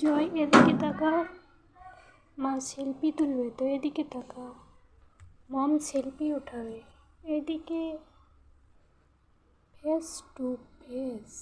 জয়, এদিকে তাকাও। মা সেলফি তুলবে তো, এদিকে তাকাও। মম সেলফি উঠাবে, এদিকে ফেস টু ফেস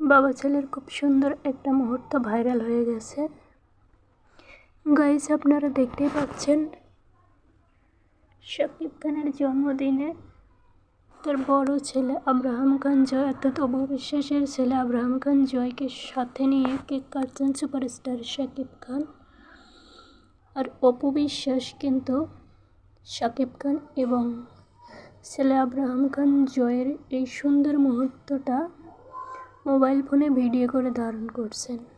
বাবা ছেলের খুব সুন্দর একটা মুহূর্ত ভাইরাল হয়ে গেছে। গাইস আপনারা দেখতেই পাচ্ছেন শাকিব খানের জন্মদিনে তার বড় ছেলে আব্রাহাম খান জয়, অর্থাৎ অপু বিশ্বাসের ছেলে আব্রাহাম খান জয়কে সাথে নিয়ে কেক কাটছেন সুপারস্টার শাকিব খান। আর অপু বিশ্বাস কিন্তু শাকিব খান এবং ছেলে আব্রাহাম খান জয়ের এই সুন্দর মুহূর্তটা মোবাইল ফোনে ভিডিও করে ধারণ করছেন।